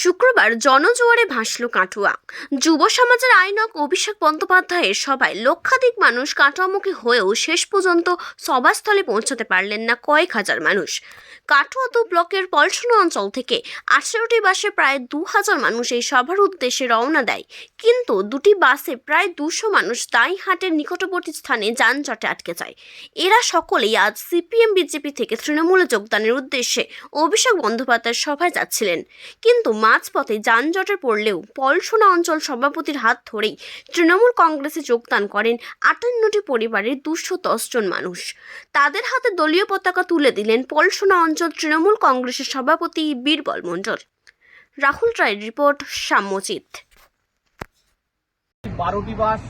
শুক্রবার জনজোয়ারে ভাসল কাটুয়া। যুব সমাজের আইনক অভিষেক বন্দ্যোপাধ্যায়ের সভায় লক্ষাধিক মানুষ কাটোয়ামুখী হয়েও শেষ পর্যন্ত সভাস্থলে পৌঁছতে পারলেন না কয়েক হাজার মানুষ। কাটোয়া দু ব্লকের পলসনা অঞ্চল থেকে আঠেরোটি বাসে প্রায় দু হাজার মানুষ এই সভার উদ্দেশ্যে রওনা দেয়। কিন্তু দুটি বাসে প্রায় দুশো মানুষ দাইহাটের নিকটবর্তী স্থানে যানজটে আটকে যায়। এরা সকলেই আজ সিপিএম, বিজেপি থেকে তৃণমূলে যোগদানের উদ্দেশ্যে অভিষেক বন্দ্যোপাধ্যায়ের সভায় যাচ্ছিলেন। কিন্তু মাঝপথে যানজটে পড়লেও পলসোনা অঞ্চল সভাপতির হাত ধরেই তৃণমূল কংগ্রেসে যোগদান করেন আটান্নটি পরিবারের দুশো জন মানুষ। তাদের হাতে দলীয় পতাকা তুলে দিলেন পলসোনা অঞ্চল তৃণমূল কংগ্রেসের সভাপতি বীরবল মণ্ডল। রাহুল রায়ের রিপোর্ট, সাম্যজিৎ। বারোটি বাস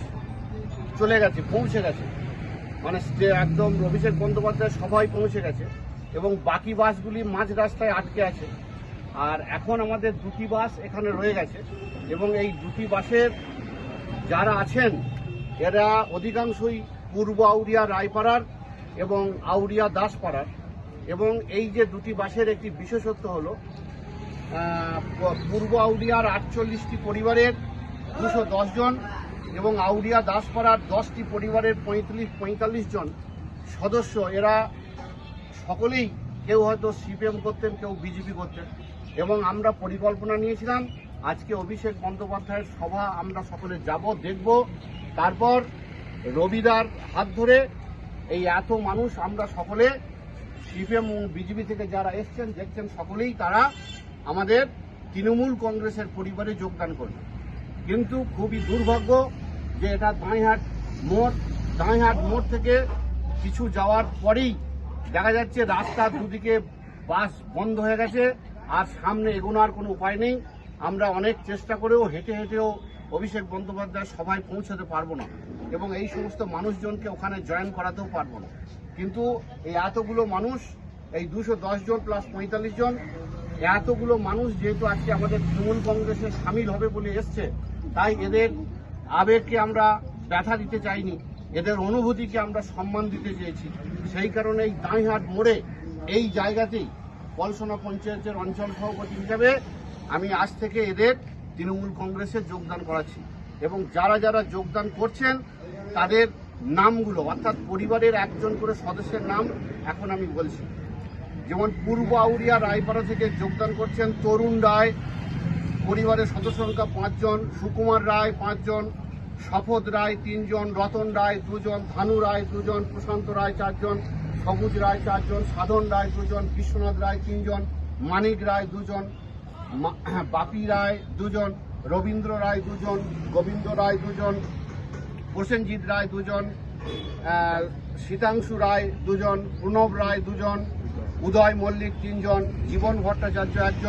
চলে গেছে, পৌঁছে গেছে। মানে একদম অভিষেক বন্দ্যোপাধ্যায় সবাই পৌঁছে গেছে এবং বাকি বাসগুলি মাঝ রাস্তায় আটকে আছে। আর এখন আমাদের দুটি বাস এখানে রয়ে গেছে। এবং এই দুটি বাসের যারা আছেন, এরা অধিকাংশই পূর্ব আউরিয়া রায়পাড়ার এবং আউরিয়া দাসপাড়ার। এবং এই যে দুটি বাসের একটি বিশেষত্ব হলো পূর্ব আউরিয়ার আটচল্লিশটি পরিবারের দুশো জন এবং আউরিয়া দাসপাড়ার দশটি পরিবারের পঁয়ত্রিশ, পঁয়তাল্লিশ জন সদস্য। এরা সকলেই কেউ হয়তো সিপিএম করতেন, কেউ বিজেপি করতেন। এবং আমরা পরিকল্পনা নিয়েছিলাম। আজকে অভিষেক বন্দ্যোপাধ্যায়ের সভা আমরা সকলে যাব, দেখব। তারপর রবিদার হাত ধরে এই এত মানুষ আমরা সকলে সিপিএম বিজেপি থেকে যারা এসছেন, দেখছেন সকলেই তারা আমাদের তৃণমূল কংগ্রেসের পরিবারে যোগদান করবে। কিন্তু খুবই দুর্ভাগ্য যে এটা দাঁইহাট মোড় দাঁইহাট মোড় থেকে কিছু যাওয়ার পরেই দেখা যাচ্ছে রাস্তার দুদিকে বাস বন্ধ হয়ে গেছে। আর সামনে এগোনোর কোনো উপায় নেই। আমরা অনেক চেষ্টা করেও হেঁটে হেঁটেও অভিষেক বন্দ্যোপাধ্যায় সভায় পৌঁছাতে পারব না এবং এই সমস্ত মানুষজনকে ওখানে জয়েন করাতেও পারব না। কিন্তু এই এতগুলো মানুষ, এই দুশো জন প্লাস পঁয়তাল্লিশ জন, এতগুলো মানুষ যেহেতু আজকে আমাদের তৃণমূল কংগ্রেসে সামিল হবে বলে এসছে, তাই এদের আবেগকে আমরা ব্যথা দিতে চাইনি, এদের অনুভূতিকে আমরা সম্মান দিতে চেয়েছি। সেই কারণে এই দাঁইহাট মোড়ে এই জায়গাতেই পলসনা পঞ্চায়েতের অঞ্চল সভাপতি হিসাবে আমি আজ থেকে এদের তৃণমূল কংগ্রেসে যোগদান করাচ্ছি। এবং যারা যারা যোগদান করছেন, তাদের নামগুলো, অর্থাৎ পরিবারের একজন করে সদস্যের নাম এখন আমি বলছি। যেমন পূর্ব আউরিয়া, রায়পাড়া থেকে যোগদান করছেন তরুণ রায়। পরিবারের সদস্য সংখ্যা পাঁচজন, সুকুমার রায় পাঁচজন শপথ রায় তিনজন, রতন রায় দুজন, ধানু রায় দুজন, প্রশান্ত রায় চারজন। সবুজ রায় চারজন, সাধন রায় দুজন, বিশ্বনাথ রায় তিনজন, মানিক রায় দুজন বাপি রায় দুজন, রবীন্দ্র রায় দুজন, গোবিন্দ রায় দুজন, প্রসেনজিৎ রায় দুজন সীতাংশু রায় দুজন, প্রণব রায় দুজন, উদয় মল্লিক তিনজন, জীবন ভট্টাচার্য একজন।